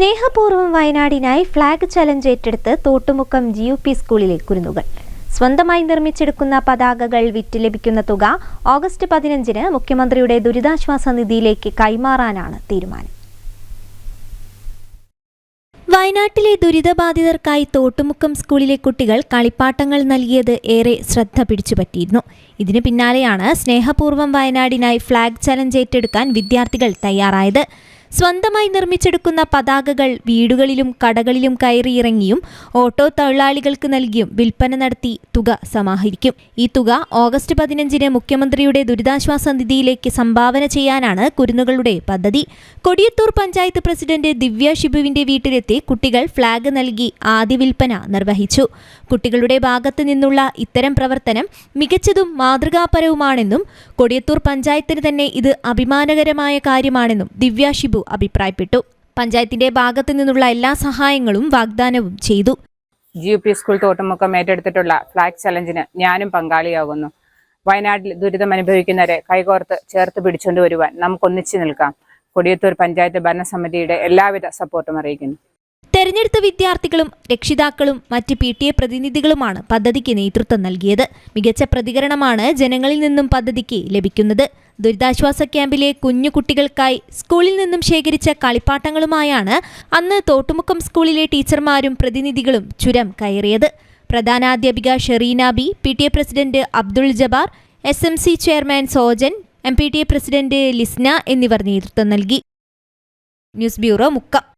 സ്നേഹപൂർവം വയനാടിനായി flag challenge ഏറ്റെടുത്ത് Thottumukkam G U P സ്കൂളിലെ കുരുന്നുകൾ. സ്വന്തമായി നിർമ്മിച്ചെടുക്കുന്ന പതാകകൾ വിറ്റ് ലഭിക്കുന്ന തുക ഓഗസ്റ്റ് പതിനഞ്ചിന് മുഖ്യമന്ത്രിയുടെ ദുരിതാശ്വാസ നിധിയിലേക്ക് കൈമാറാനാണ് തീരുമാനം. വയനാട്ടിലെ ദുരിതബാധിതർക്കായി തോട്ടുമുക്കം സ്കൂളിലെ കുട്ടികൾ കളിപ്പാട്ടങ്ങൾ നൽകിയത് ഏറെ ശ്രദ്ധ പിടിച്ചുപറ്റിയിരുന്നു. ഇതിനു പിന്നാലെയാണ് സ്നേഹപൂർവം വയനാടിനായി ഫ്ളാഗ് ചലഞ്ച് ഏറ്റെടുക്കാൻ വിദ്യാർത്ഥികൾ തയ്യാറായത്. സ്വന്തമായി നിർമ്മിച്ചെടുക്കുന്ന പതാകകൾ വീടുകളിലും കടകളിലും കയറിയിറങ്ങിയും ഓട്ടോ തൊഴിലാളികൾക്ക് നൽകിയും വിൽപ്പന നടത്തി തുക സമാഹരിക്കും. ഈ തുക ഓഗസ്റ്റ് പതിനഞ്ചിന് മുഖ്യമന്ത്രിയുടെ ദുരിതാശ്വാസ നിധിയിലേക്ക് സംഭാവന ചെയ്യാനാണ് കുരുന്നുകളുടെ പദ്ധതി. കൊടിയത്തൂർ പഞ്ചായത്ത് പ്രസിഡന്റ് ദിവ്യ ഷിബുവിന്റെ വീട്ടിലെത്തി കുട്ടികൾ ഫ്ളാഗ് നൽകി ആദ്യ വിൽപ്പന നിർവഹിച്ചു. കുട്ടികളുടെ ഭാഗത്തു നിന്നുള്ള ഇത്തരം പ്രവർത്തനം മികച്ചതും മാതൃകാപരവുമാണെന്നും കൊടിയത്തൂർ പഞ്ചായത്തിന് തന്നെ ഇത് അഭിമാനകരമായ കാര്യമാണെന്നും ദിവ്യ ഷിബു അഭിപ്രായപ്പെട്ടു. പഞ്ചായത്തിന്റെ ഭാഗത്തു നിന്നുള്ള എല്ലാ സഹായങ്ങളും വാഗ്ദാനവും ചെയ്തു. G U P school Thottumukkam ഏറ്റെടുത്തിട്ടുള്ള flag ചലഞ്ചിന് ഞാനും പങ്കാളിയാകുന്നു. വയനാട്ടിൽ ദുരിതം അനുഭവിക്കുന്നവരെ കൈകോർത്ത് ചേർത്ത് പിടിച്ചുകൊണ്ടുവരുവാൻ നമുക്കൊന്നിച്ചു നിൽക്കാം. കൊടിയത്തൂർ പഞ്ചായത്ത് ഭരണസമിതിയുടെ എല്ലാവിധ സപ്പോർട്ടും അറിയിക്കുന്നു. തെരഞ്ഞെടുത്ത വിദ്യാർത്ഥികളും രക്ഷിതാക്കളും മറ്റ് പി ടി എ പ്രതിനിധികളുമാണ് പദ്ധതിക്ക് നേതൃത്വം നൽകിയത്. മികച്ച പ്രതികരണമാണ് ജനങ്ങളിൽ നിന്നും പദ്ധതിക്ക് ലഭിക്കുന്നത്. ദുരിതാശ്വാസ ക്യാമ്പിലെ കുഞ്ഞു കുട്ടികൾക്കായി സ്കൂളിൽ നിന്നും ശേഖരിച്ച കളിപ്പാട്ടങ്ങളുമായാണ് അന്ന് തോട്ടുമുക്കം സ്കൂളിലെ ടീച്ചർമാരും പ്രതിനിധികളും ചുരം കയറിയത്. പ്രധാനാധ്യാപിക Shereena B P T A president Abdul Jabbar S M C chairman Sojan M P T A president Lisna എന്നിവർ നേതൃത്വം നൽകി. News bureau Mukkam.